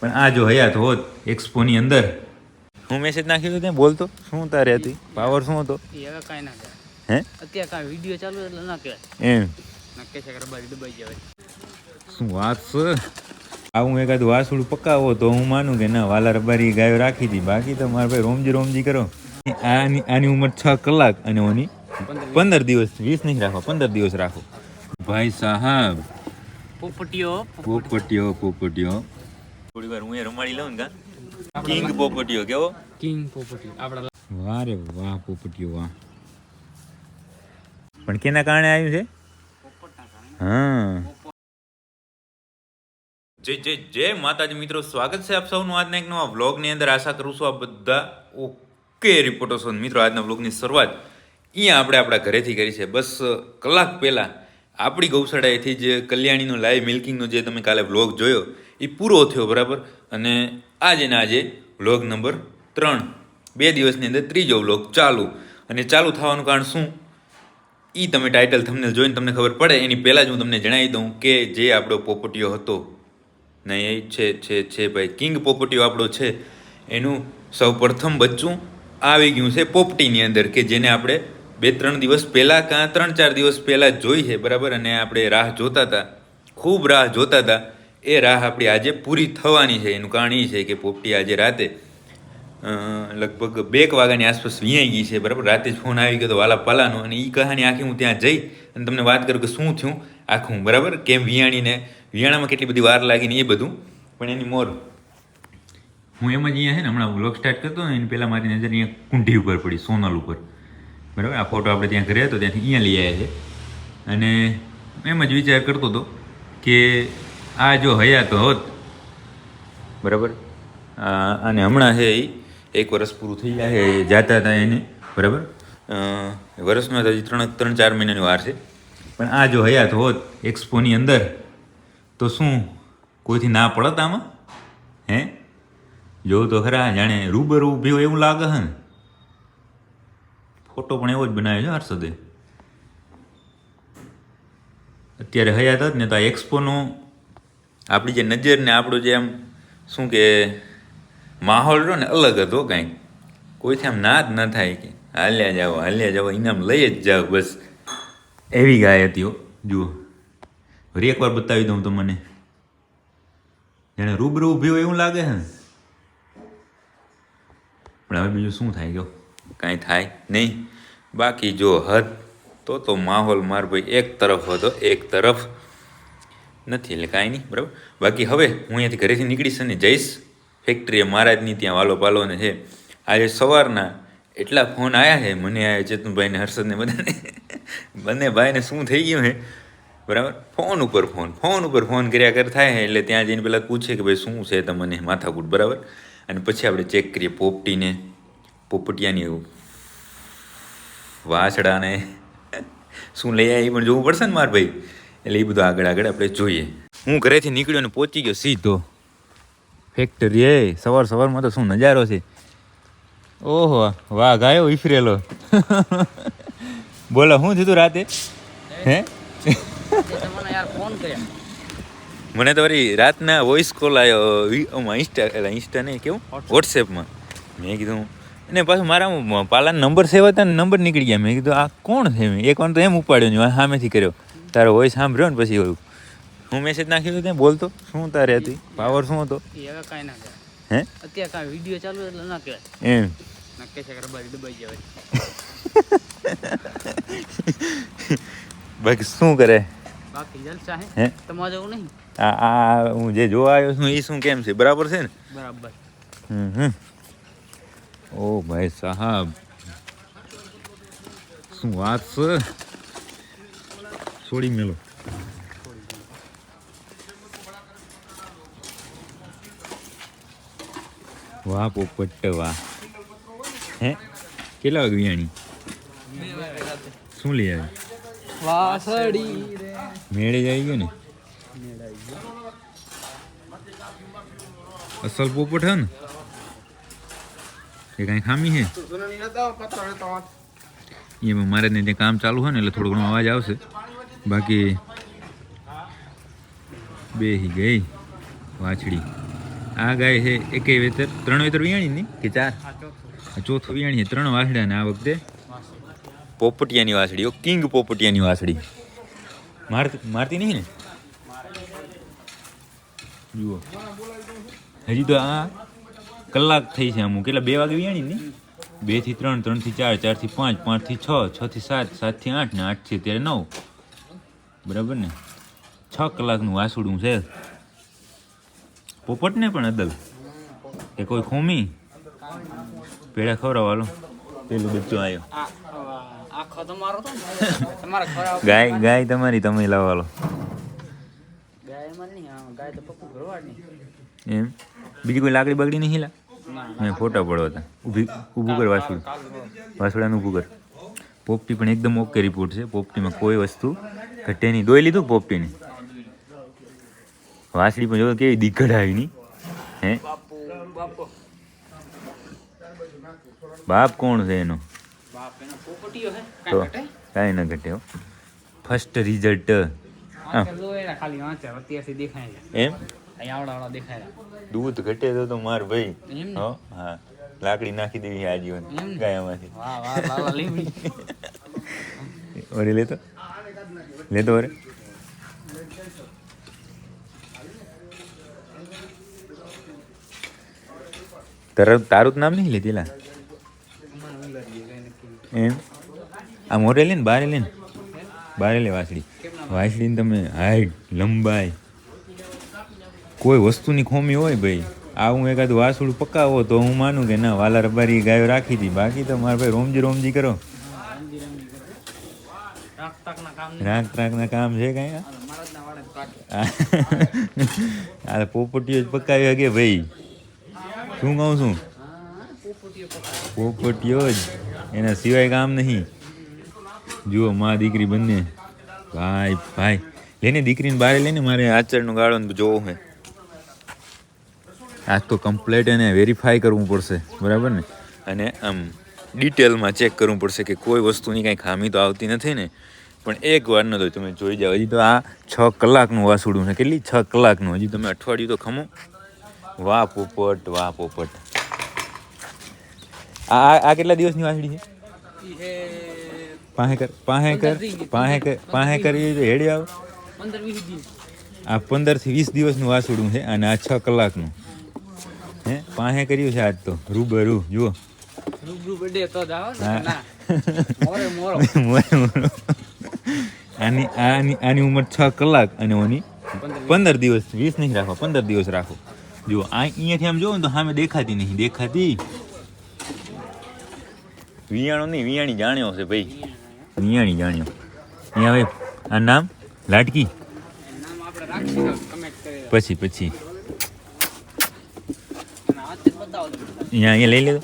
પણ આ જો હયાત હોત એક્સપોની અંદર. હું મેસેજ નાખી દઉં ત્યાં બોલતો શું તારે હતી? પાવર શું હતો? કાંઈ ના હે? અત્યારે કાંઈ વીડિયો ચાલુ એટલે ના કહેવાય. એમ. નક્કી છે કે રબારી દબાઈ જવાય શું વાત છે? આવું એકાદ વાસુડું પકાવો તો હું માનું કે ના વાલા રબારી ગાયો રાખી હતી. બાકી તો મારા ભાઈ રોમજી રોમજી કરો. આની આની ઉંમર છ કલાક અને ઓની પંદર દિવસ. વીસ નહીં રાખો પંદર દિવસ રાખો. ભાઈ સાહેબ. પોપટીઓ. પોપટીઓ પોપટીઓ. થોડી વાર હું એ રમાડી લઉં ને કા? કિંગ પોપટીઓ કેવો? કિંગ પોપટીઓ. આપડા વાહ રે વાહ પોપટીઓ વાહ. પણ કેના કારણે આવ્યું છે? હા. જે જે જે માતાજી મિત્રો સ્વાગત છે આપ સૌનું આજના એક નવા વ્લોગની અંદર. આશા કરું છું આ બધા ઓકે રિપોર્ટર્સ મિત્રો આજના વ્લોગની શરૂઆત અહીંયા આપણે આપણા ઘરેથી કરી છે. બસ કલાક પહેલાં આપણી ગૌશાળાએથી જે કલ્યાણીનો લાઈવ મિલ્કિંગનો જે તમે કાલે વ્લોગ જોયો એ પૂરો થયો, બરાબર? અને આજે ને આજે વ્લોગ નંબર ત્રણ. બે દિવસની અંદર ત્રીજો વ્લોગ ચાલુ. અને ચાલુ થવાનું કારણ શું? એ તમે ટાઇટલ તમને જોઈને તમને ખબર પડે. એની પહેલાં જ હું તમને જણાવી દઉં કે જે આપણો પોપટીયો હતો, નહીં, એ છે છે ભાઈ, કિંગ પોપટીયો આપણો છે, એનું સૌ પ્રથમ બચ્ચું આવી ગયું છે પોપટીની અંદર, કે જેને આપણે બે, ત્રણ દિવસ પહેલાં કાં ત્રણ ચાર દિવસ પહેલાં જોઈ છે, બરાબર? અને આપણે રાહ જોતા હતા, ખૂબ રાહ જોતા હતા. એ રાહ આપણી આજે પૂરી થવાની છે. એનું કારણ એ છે કે પોપટી આજે રાતે લગભગ બે વાગ્યાની આસપાસ વિયાઈ ગઈ છે. બરાબર? રાતે જ ફોન આવી ગયો તો વાલા પાલાનો અને એ કહાની આખી હું ત્યાં જઈ અને તમને વાત કરું કે શું થયું આખું. બરાબર? કેમ વિયાણીને, વિયાણામાં કેટલી બધી વાર લાગીને એ બધું. પણ એની મોર, હું એમ જ અહીંયા છે ને હમણાં વ્લોગ સ્ટાર્ટ કરતો ને એની પહેલાં મારી નજર અહીંયા કુંઢી ઉપર પડી, સોનલ ઉપર. બરાબર? આ ફોટો આપણે ત્યાં કર્યા હતો, ત્યાંથી અહીંયા લઈ આવ્યા છે. અને એમ જ વિચાર કરતો હતો કે આ જો હયાત હોત. બરાબર? અને હમણાં છે એ એક વર્ષ પૂરું થઈ ગયા છે જાતા હતા એને. બરાબર? વર્ષમાં તો હજી ત્રણ ત્રણ, ચાર મહિનાની વાર છે. પણ આ જો હયાત હોત એક્સપોની અંદર, તો શું કોઈથી ના પડત આમાં? હે? જોવું તો ખરા, જાણે રૂબરૂ ઊભી હોય એવું લાગે હે ને ફોટો પણ એવો જ બનાવ્યો છે હર્ષદે. અત્યારે હયાત હોત ને તો આ એક્સપોનું આપણી જે નજર ને આપણું જે આમ શું કે, માહોલ રહ્યો ને અલગ હતો કાંઈક. કોઈથી આમ ના જ ન થાય કે, હાલ્યા જાઓ હાલ્યા જાઓ ઇનામ લઈ જ જાઓ. બસ, એવી ગાય હતી હો. જુઓ. ફરી એકવાર બતાવી દઉં તો મને જાણે રૂબરૂ ઊભી હોય એવું લાગે છે પણ હવે બીજું શું થાય ગયો કાંઈ થાય નહીં. બાકી જો હદ, તો તો માહોલ માર ભાઈ એક તરફ હતો, એક તરફ. નથી, એટલે કાંઈ નહીં, બરાબર? બાકી હવે હું અહીંયાથી ઘરેથી નીકળીશ અને જઈશ. ફેક્ટરીએ મહારાજની ત્યાં વાલો પાલોને છે. આજે સવારના એટલા ફોન આવ્યા છે, મને આ ચેતનભાઈને, હર્ષદને બધાને. બંને ભાઈને શું થઈ ગયું છે બરાબર? ફોન ઉપર ફોન ફોન ઉપર ફોન કર્યા કર થાય છે એટલે ત્યાં જઈને પહેલાં પૂછે કે ભાઈ શું છે તમને માથાકૂટ, બરાબર? અને પછી આપણે ચેક કરીએ પોપટીને. પોપટિયાની વાછડાને. શું લઈ આવ્યા એ પણ જોવું પડશે ને માર ભાઈ? એટલે એ બધું આગળ આગળ આપણે જોઈએ. હું ઘરેથી નીકળ્યો અને પહોંચી ગયો સીધો. ફેક્ટરી એ, સવાર સવારમાં તો શું નજારો છે? ઓહો વાહ ગાયો ઈફરેલો. બોલો, શું થયું રાતે? હે? મને તો વળી રાતના વોઇસ કોલ આવ્યો ઇન્સ્ટા એટલે ઇન્સ્ટા નહીં, કેવું? વોટ્સએપમાં મેં કીધું અને પાછું મારા પાલાના નંબર સેવ હતા ને નંબર નીકળી ગયા. મેં કીધું, આ કોણ છે? એક વાર તો એમ ઉપાડ્યો ને સામેથી કર્યો. તારો વોઇસ સાંભળ્યો ને પછી ઓલું હું મેસેજ નાખ્યો હતો ત્યાં બોલતો શું તારે હતી? પાવર શું હતો? એ હવે કાંઈ ના કહેવાય. હે? અત્યારે કાંઈ વીડિયો ચાલુ એટલે ના કહેવાય. એમ. નક્કી છે કે દબાઈ જવાય બાકી શું કરે? બાકી જલસા હે? હે? તમારે જેવું નહીં? આ આ હું જે જોવા આવ્યો છું એ શું કેમ છે? બરાબર છે ને? બરાબર. હમ હમ. ઓ ભાઈ સાહેબ. શું વાત છે? છોડી મેલો. વાહ પોપટ વાહ. હે? કેટલા વાગે વિયાણી શું લઈ આવી વાસળી મેળે જ આવી ગયો ને? અસલ પોપટ હે ને? એ કાંઈ ખામી છે એમાં મારે ને ત્યાં કામ ચાલુ હોય ને એટલે થોડો ઘણો અવાજ આવશે. બાકી બેહી ગઈ વાછડી. આ ગાય છે એકેય વેતર ત્રણ વેતર વિયાણી ની? કે ચાર? ચોથું. વિયાણી છે ત્રણ વાછડા ને આ વખતે. પોપટિયાની વાછડી ઓ કિંગ પોપટિયાની વાછડી. મારતી મારતી નહીં ને? જુઓ. હજી તો આ કલાક થઈ છે અમુક કેટલા બે વાગે વિયાણી ને? બેથી ત્રણ ત્રણથી ચાર ચારથી પાંચ પાંચથી છ છ થી સાત સાતથી આઠ ને આઠથી અત્યારે નવ. બરાબર ને? છ કલાકનું વાસુડું છે. પોપટ ને પણ અદલ? કે કોઈ ખોમી? પેડા ખવડાવવાલો પેલું બચ્ચું આવ્યો ગાય ગાય તમારી, તમે લાવવાલો એમ? બીજી કોઈ લાકડી બગડી નહીં લા? મેં ફોટા પડવા હતા. ઊભી, ઊભું કર વાસુડ. વાસુડાનું ઊભું કર. પોપટી પણ એકદમ ઓકે રિપોર્ટ છે. પોપટીમાં કોઈ વસ્તુ ઘટે નહીં દોઈ લીધું પોપટીને? વાસળી પણ જો કેવી દીકડ આવી નહીં હે? બાપુ કોણ છે એનો? તો કાંઈ ન ઘટે હો. ફર્સ્ટ રિઝલ્ટ એમ. દૂધ ઘટે તો તો માર ભાઈ. હો હા. લાકડી નાખી દેવી આજીવન. ગાયામાંથી. ઓરે લેતો. લેતો ઓરે તારું તારું નામ નહીં લીધેલા એમ? આ લે ને, બારે ને. બારે લે વાસળી. વાસળીને તમે હાઈટ, લંબાઈ, કોઈ વસ્તુની ખોમી હોય ભાઈ. આ હું એકાદ વાસળું પકાવો તો હું માનું કે ના, વાલા રબારી ગાયો રાખી હતી. બાકી તો મારા ભાઈ રમજી રમજી કરે. રાખ તાકના કામ છે કઈ. આ પોપટીઓ જ પકાવી હગે ભાઈ. શું કહું છું? પોપટીઓ જ. એના સિવાય કામ નહીં. જુઓ મા દીકરી બંને. ભાઈ ભાઈ. લેને દીકરીને બારે લઈને મારે આચરણનું ગાળો જોવું હે આજ તો કમ્પ્લેટ એને વેરીફાઈ કરવું પડશે. બરાબર ને? અને આમ ડિટેલમાં ચેક કરવું પડશે કે કોઈ વસ્તુની કાંઈ ખામી તો આવતી નથી ને? પણ એક વાર ન તો તમે જોઈ જાઓ. હજી તો આ છ કલાકનું વાસુડું છે. કેટલી છ કલાકનું? હજી તમે અઠવાડિયું તો ખમો. વાહ પોપટ વાહ પોપટ આ આ- કેટલા દિવસની વાસડી છે? પાસે પાહે કર પાહે કર પાહે કર પાહે કરી હેડી આવ. આ પંદરથી વીસ દિવસનું વાસુડું છે અને આ છ કલાકનું. હે? પાહે કર્યું છે આજ તો. રૂબરૂ. જુઓ. રૂબરૂ બર્થડે તો મોરે મોરો. મોરે મોરો. આની આની આની ઉંમર છ કલાક અને ઓની પંદર દિવસ. વીસ નહીં રાખો પંદર દિવસ રાખો. જુઓ આ અહીંયાથી આમ જુઓ ને તો સામે દેખાતી નહીં દેખાતી. વિયાણો નહીં વિયાણી જાણ્યો છે ભાઈ. વિયાણી જાણ્યો. અહીંયા હવે આ નામ? લાટકી પછી પછી. અહીંયા અહીંયા લઈ લેજો.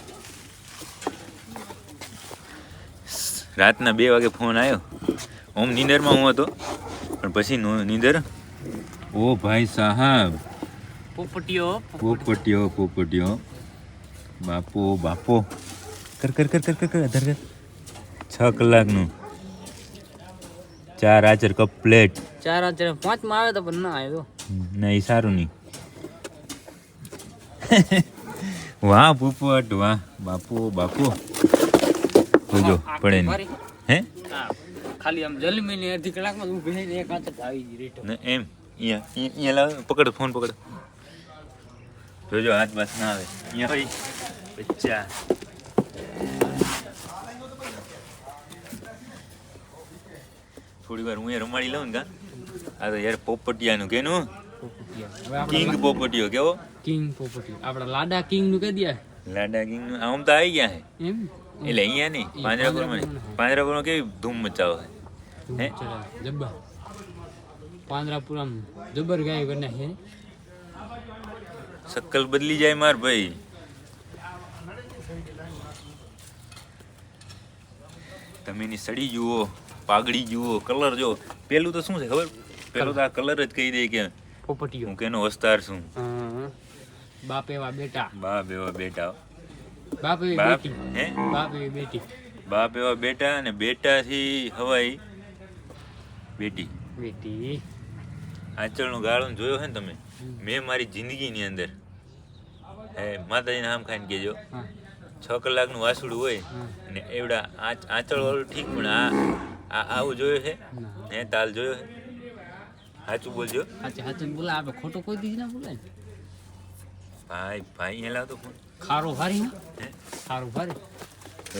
રાતના બે વાગે ફોન આવ્યો. ઓમ નિંદરમાં હું હતો. પણ પછી નો- નીંદર. ઓ ભાઈ સાહેબ. પોપટીઓ પોપટિયો પોપટીયો બાપો બાપો. કર કર કર કર કર કર અધર કર. છ કલાકનું. ચાર આચર કપ પ્લેટ ચાર આચર પાંચમાં આવે તો પણ ના આવ્યો. નહીં સારું નહીં. વાહ પોપટ વાહ. બાપો બાપો. જોજો પડે નહીં. હે. ખાલી આમ જલમી ને અડધી કલાકમાં જ ઊભી એક હાથ આવી ગઈ રીટો. ને એમ અહીંયા અહીંયા લાવ પકડ ફોન પકડ. જોજો હાથ બસ ના આવે. અહીંયા ભાઈ બચ્ચા. થોડી વાર હું એ રમાડી લઉં ને આ તો યાર પોપટિયાનું કેનું કિંગ પોપટિયો કેવો? કિંગ પોપટિયો. આપડા લાડા કિંગનું કહી દે. લાડા કિંગનું આમ તો આવી ગયા છે એમ? એટલે અહીંયા નહીં પાંજરાપુરમાં નહીં. પાંજરાપુરમાં કેવી ધૂમ મચાવો હે? જબ્બર. પાંજરાપુરમ જબ્બર ગાય કરી નાખી શક્કલ બદલી જાય માર ભાઈ. તમે એની સડી જુઓ પાઘડી જુઓ કલર જો પેલું તો શું છે ખબર? પેલું તો આ કલર જ કહી દે કે પોપટીઓ. હું કેનો વસ્તાર છું. બાપ એવા બેટા. બાપ એવા બેટા. બાપ એવી બાપ બેટી. હે? બાપ એવી બેટી. બાપ એવા બેટા અને બેટાથી હવાઈ બેટી. બેટી. આંચળનો ગાળણ જોયો હે ને તમે? મેં મારી જિંદગીની અંદર. હે માતાજીને નામ ખાઈને કહેજો. હા. છ કલાકનું વાસુડું હોય ને અને એવડા આંચળ વાળું ઠીક પણ આ આ આવું જોયો છે? હે તાલ જોયો છે? સાચું બોલજો. સાચું સાચું બોલા આપણે ખોટું કોઈ દીધી ના બોલાય. ભાઈ ભાઈ અહીંયા લાવતો ફોન. ખારો ભારી ખારું ભારી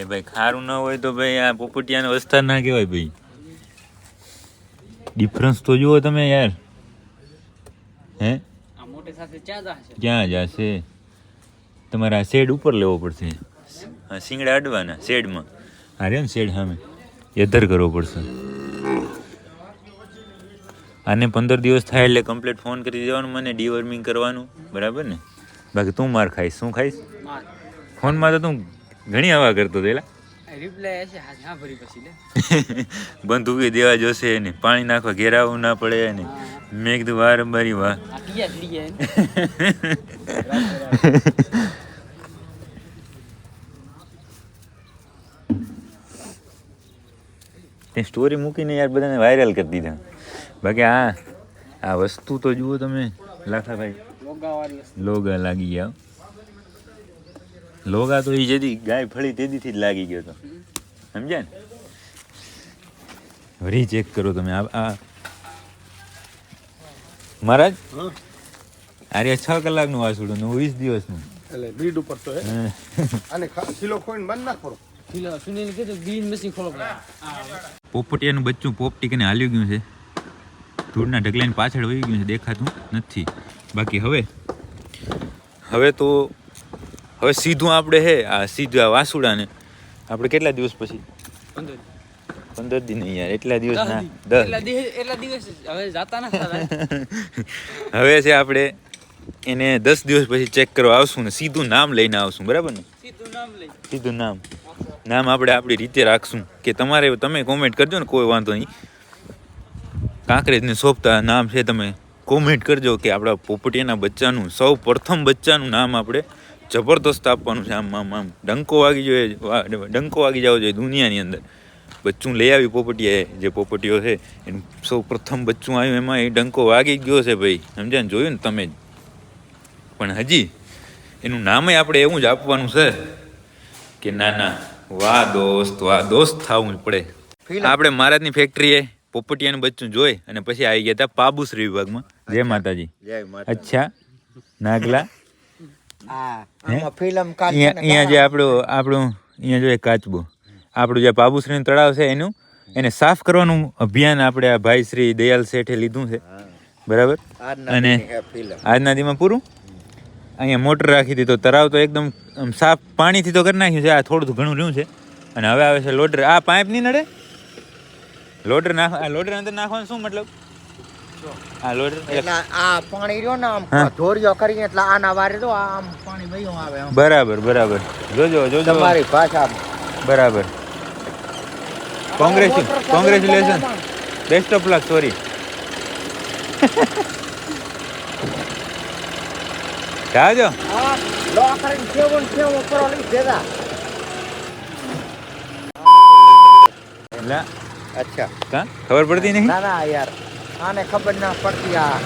એ ભાઈ ખારું ન હોય તો ભાઈ આ પોપટિયાનો વસ્તાર ના કહેવાય ભાઈ. ડિફરન્સ તો જુઓ તમે યાર. હે? આ મોટે સાથે ચા ક્યાં જશે? તમારે આ શેડ ઉપર લેવો પડશે. હા સિંગડા અડવાના શેડમાં. હા રે ને શેડ સામે. એધર કરવો પડશે. આને પંદર દિવસ થાય એટલે કમ્પ્લીટ ફોન કરી દેવાનું મને ડીવર્મિંગ કરવાનું. બરાબર ને? બાકી તું માર ખાઈશ શું ખાઈશ? ફોનમાં તો તું ઘણી હવા કરતો તેલા બંદૂકી દેવા જોશે ને પાણી નાખવા ઘેરાવું ના પડે ને મેં કીધું ચડી ગયા એને. તે સ્ટોરી મૂકીને યાર બધાને વાયરલ કરી દીધા. બાકી આ આ વસ્તુ તો જુઓ તમે લાખાભાઈ. લોગા લાગી ગયા. લોગા તો એ જેથી ગાય ફળી તેથી જ લાગી ગયો તો. સમજ્યા ને? વરી ચેક કરો તમે. આ આ મહારાજ? આર્યા છ કલાકનું વાસુડું નું વીસ દિવસનું. એટલે બીડ ઉપર તો. અને ખીલો ખોઈને બંધ નાખ પડો કિલો સુનિલ કીધું ગ્રીન મશીન ખોલો આ પોપટિયાનું બચ્ચું પોપટીકને હાલ્યું ગયું છે. ધૂળના ઢગલાની પાછળ વહી ગયું છે દેખાતું નથી. બાકી હવે? હવે તો હવે સીધું આપણે હે આ સીધું આ વાસુડાને. આપણે કેટલા દિવસ પછી? પંદર. પંદર દિન યાર એટલા દિવસ ના દસ એટલા દિવસ હવે જાતા ના હવે છે આપણે એને દસ દિવસ પછી ચેક કરવા આવશું ને સીધું નામ લઈને આવશું બરાબર ને? સીધું નામ લઈ. સીધું નામ. નામ આપણે આપણી રીતે રાખશું. કે તમારે તમે કોમેન્ટ કરજો ને કોઈ વાંધો નહીં. કાંકરેજને સોંપતા નામ છે તમે. કોમેન્ટ કરજો કે આપણા પોપટીયાના બચ્ચાનું સૌ પ્રથમ બચ્ચાનું નામ આપણે જબરદસ્ત આપવાનું છે. આમ આમ આમ ડંકો વાગી જોઈએ ડંકો વાગી જવો જોઈએ દુનિયાની અંદર. બચ્ચું લઈ આવી પોપટીએ જે પોપટીઓ છે એનું સૌ પ્રથમ બચ્ચું આવ્યું એમાં એ ડંકો વાગી ગયો છે ભાઈ. સમજ્યા ને? જોયું ને તમે? જ પણ હજી એનું નામે આપણે એવું જ આપવાનું છે કે ના ના વાહ દોસ્ત વાહ દોસ્ત થવું જ પડે. આપણે મહારાજની ફેક્ટરીએ પોપટિયાનું બચ્ચું જોઈ અને પછી આવી ગયા હતા પાબુશ્રી વિભાગમાં. જય માતાજી. જય અચ્છા. નાગલા. આ હે? આમાં ફિલ્મ અહીંયા અહીંયા જે આપણું આપણું અહીંયા જો કાચબો. આપણું જે પાબુશ્રીનું તળાવ છે એનું એને સાફ કરવાનું અભિયાન આપણે આ ભાઈ શ્રી દયાલ શેઠે લીધું છે. બરાબર? અને આજના દીમાં પૂરું? અહીંયા મોટર રાખી દીધો. તળાવ તો એકદમ સાફ પાણીથી તો કરી નાખ્યું છે. આ થોડું ઘણું રહ્યું છે. અને હવે આવે છે લોટર આ પાઇપ નહીં નડે? લોડર નાખ લોડર અંદર નાખવાનું શું મતલબ? આ લોડર એટલે આ પાણી રહ્યો ને આમ. ધોરિયો કરીને એટલે આના વારે તો આમ પાણી વયું આવે બરાબર બરાબર. જોજો જોજો. તમારી ભાષા બરાબર. Congress congratulation best of luck sorry જાજો. લો કરીને કેવો કેવો કરો લઈ દેતા લા અચ્છા. કા? ખબર પડતી નહીં? ના ના યાર. આને ખબર ના પડતી આ.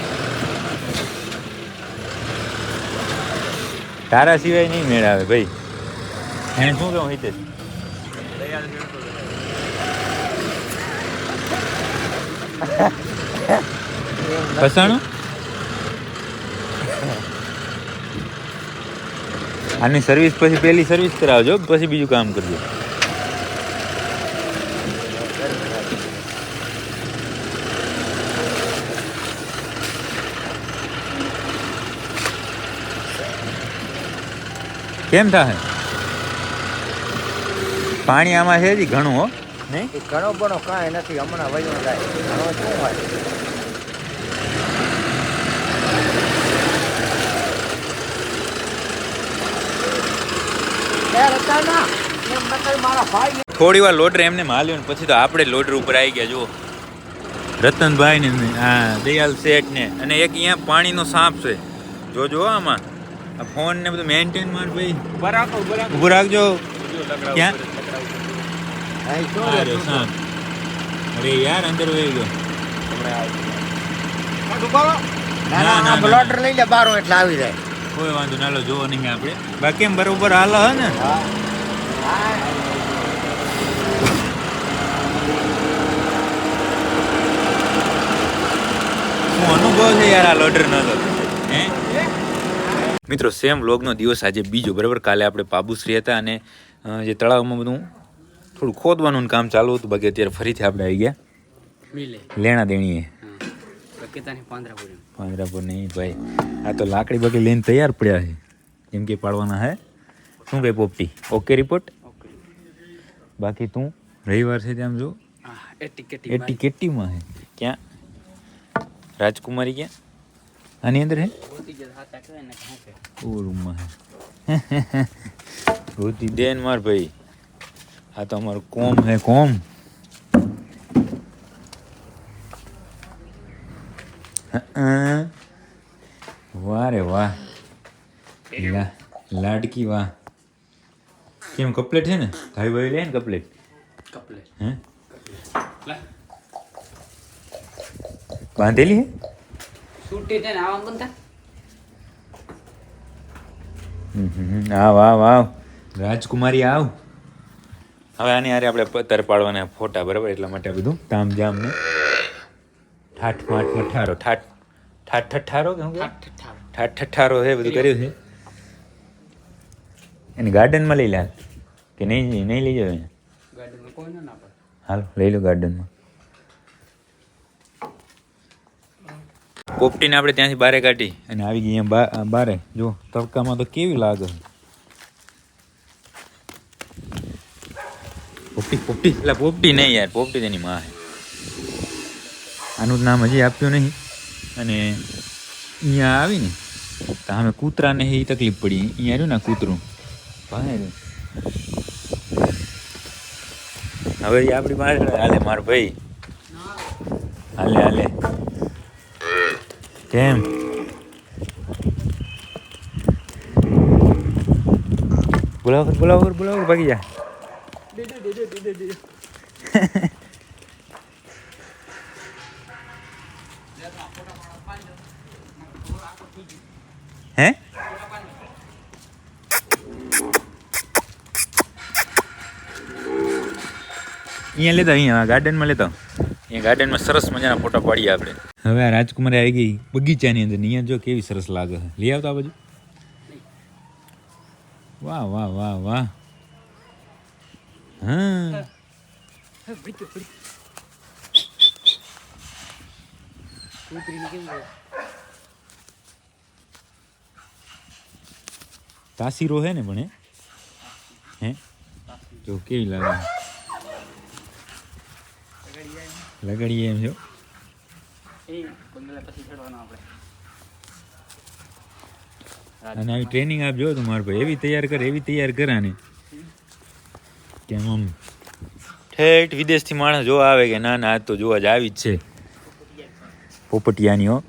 તારા સિવાય નહીં મેળ આવે ભાઈ. એને શું કહું હિતેશ ફસાણું આની સર્વિસ પછી પહેલી સર્વિસ કરાવજો પછી બીજું કામ કરજો. કેમ થાય? પાણી આમાં છે જ ઘણું હો. નહીં? ઘણો ઘણો બણો કાંઈ નથી હમણાં વયું જાય. ઘણો શું હોય? થોડી વાર લોડર એમને માલ્યો ને પછી તો આપણે લોડર ઉપર આવી ગયા જુઓ. રતનભાઈ ને હા દયાલ શેઠ ને અને એક અહીંયા પાણીનો સાંપ છે. જોજો આમાં. આ ફોન ને બધું મેન્ટેન માર ભાઈ. બરાકો રાખો ઊભું રાખજો. ક્યાં? આઈ તો અરે યાર અંદર વહી ગયો. ના ના, ના બ્લોટર લઈ લે બારો એટલે આવી જાય. કોઈ વાંધો ના લો જોવો નહીં આપણે. બાકી એમ બરોબર હાલ હે ને? હું. અનુભવ છે યાર આ લોડર નો તો? મિત્રો સેમ વ્લોગનો દિવસ આજે બીજો બરાબર? કાલે આપણે પાબુશ્રી હતા અને જે તળાવમાં બધું થોડું ખોદવાનું કામ ચાલુ હતું બાકી અત્યારે ફરીથી આપણે આવી ગયા. લેણા દેણીએ. પાંજરાપુર નહીં ભાઈ. આ તો લાકડી બાકી લઈને તૈયાર પડ્યા છે. જેમ કે પાડવાના હે? શું કહે પોપટી? ઓકે રિપોર્ટ બાકી તું રવિવાર છે ત્યાં જો. એટી કેટીમાં હે ક્યાં? રાજકુમારી ક્યાં? આની અંદર હે હોતી જ હાથા કરે ને કાં કે ઓ રૂમમાં હે રોતી દેન માર ભાઈ આ તો અમારું કોમ હે કોમ હં. વાહ રે વાહ લા લાડકી વાહ કેમ કપલેટ છે ને ભાઈ ભાઈ લે ને કપલેટ કપલે હે લા બાંધેલી હે આવા. આવ આવ આવ. રાજકુમારી આવ. હવે આની હારે આપણે પત્તર પાડવાના ફોટા બરાબર? એટલા માટે બધું. તામ જામ ને. ઠાઠ માઠ મઠારો ઠાઠ. ઠાઠ ઠઠારો કે કહેવાય? ઠઠ્ઠા ઠાઠ ઠઠારો. હે બધું કર્યું છે. એને ગાર્ડનમાં લઈ લે. કે નહીં નહીં લઈ જાવ હાલો લઈ લો ગાર્ડનમાં. પોપટીને આપણે ત્યાંથી બારે કાઢી અને આવી ગઈ અહીંયા બારે. જો, તડકામાં તો કેવી લાગે? પોપટી પોપટી એટલે પોપટી નહીં યાર પોપટી તેની માં આનું નામ હજી આપ્યું નહીં. અને અહીંયા આવી ને તો અમે કૂતરાને એ તકલીફ પડી. અહીંયા રહ્યું ને કૂતરું? ભાઈ હવે આપણી પાસે હાલે મારો ભાઈ. હાલે હાલે. કેમ? બોલાવો બોલાવો બોલાવો ભાગી જા. હે? અહીંયા લેતા, અહીંયા ગાર્ડનમાં લેતા. અહીંયા ગાર્ડનમાં સરસ મજાના ફોટા પાડીએ આપણે. હવે આ રાજકુમારી આવી ગઈ બગીચાની અંદર. અહીંયા જો કેવી સરસ લાગે છે. લઈ આવતા બાજુ? વાહ વાહ વાહ વાહ. તાસીરો હે ને પણ હે? જો કેવી લાગે. લગડીએ એમ જો. અને આવી ટ્રેનિંગ આપજો તમારે ભાઈ? એવી તૈયાર કર, એવી તૈયાર કરાને કેમ આમ? ઠેઠ વિદેશથી માણસ જોવા આવે કે ના ના આજ તો જોવા જ આવી જ છે. પોપટિયાની, હો.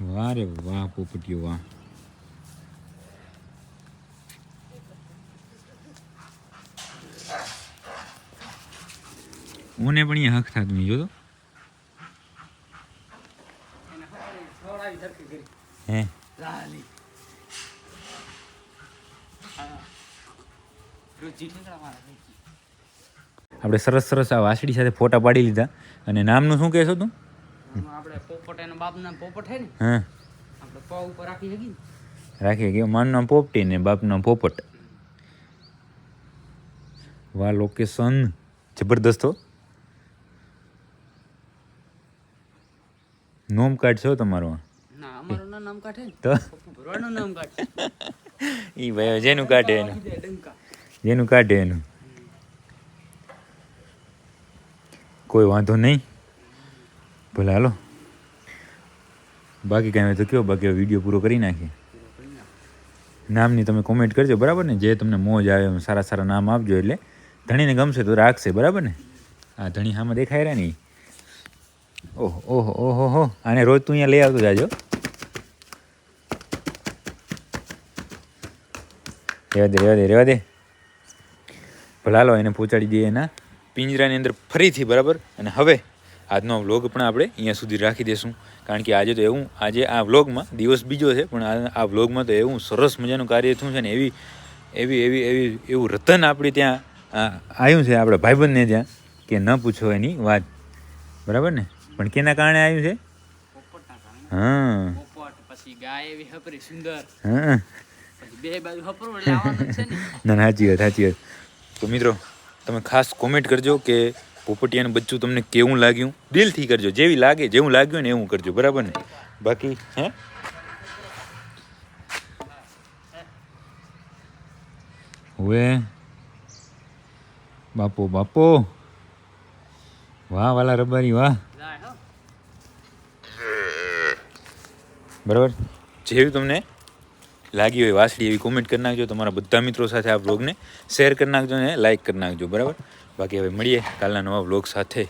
વારે વાહ પોપટીઓ વાહ. ઓને પણ અહીંયા હક થાતું નહીં જોતો હે. આપણે સરસ સરસ આ વાસડી સાથે ફોટા પાડી લીધા. અને નામનું શું કહેશો તું? આપણે પોપટ એના બાપના પોપટ હે ને? હા. આપણે પો ઉપર રાખી શકીએ રાખી રાખીએ માનું નામ પોપટી ને બાપનું નામ પોપટ. વાહ લોકેશન જબરદસ્ત હો. નોમ કાર્ડ છો તમારો. ના અમારું નામ કાઢે તો? ભરવાનું નામ કાઢે ઈ ભાઈ જેનું કાઢે એનું. જેનું કાઢે એનું. કોઈ વાંધો નહીં. ભલે હાલો. બાકી કાંઈ તો કયો? બાકી વીડિયો પૂરો કરી નાખીએ. નામની તમે કોમેન્ટ કરજો બરાબર ને? જે તમને મોજ આવે એમ સારા સારા નામ આપજો એટલે. ધણીને ગમશે તો રાખશે બરાબર ને? આ ધણી સામે દેખાય રહ્યા ને ઈ. ઓહો ઓહો ઓહો હો આને રોજ તું અહીંયા લઈ આવતો જાજો. રેવા દે રેવા દે રેવા દે. ભલા લો એને પહોંચાડી દઈએ એના. પિંજરાની અંદર ફરીથી, બરાબર? અને હવે આજનો વ્લોગ પણ આપણે અહીંયા સુધી રાખી દઈશું કારણ કે આજે તો એવું, આજે આ વ્લોગમાં, દિવસ બીજો છે, પણ આ વ્લોગમાં તો એવું સરસ મજાનું કાર્ય થયું છે ને એવી એવી એવી એવી, એવું રતન આપણી ત્યાં આવ્યું છે આપણા ભાઈબંધને ત્યાં, કે ન પૂછો એની વાત. બરાબર ને? પણ કેના કારણે આવ્યું છે? હા. પછી ગાય એવી હપરી સુંદર. હા. બે બાજુ હપરું એટલે છે ને. ના ના સાચી વાત સાચી વાત. તો મિત્રો તમે ખાસ કોમેન્ટ કરજો કે પોપટિયાનું બચ્ચું તમને કેવું લાગ્યું? દિલથી કરજો જેવી લાગે જેવું લાગ્યું ને એવું કરજો બરાબર ને? બાકી હે? હવે બાપો બાપો. વાહ વાલા રબારી વાહ જાય હો બરાબર? જેવી તમને લાગી હોય વાસળી એવી કોમેન્ટ કરી નાખજો. તમારા બધા મિત્રો સાથે આ વ્લોગને શેર કરી નાખજો ને લાઇક કરી નાખજો. બરાબર? બાકી હવે મળીએ કાલના નવા બ્લોગ સાથે.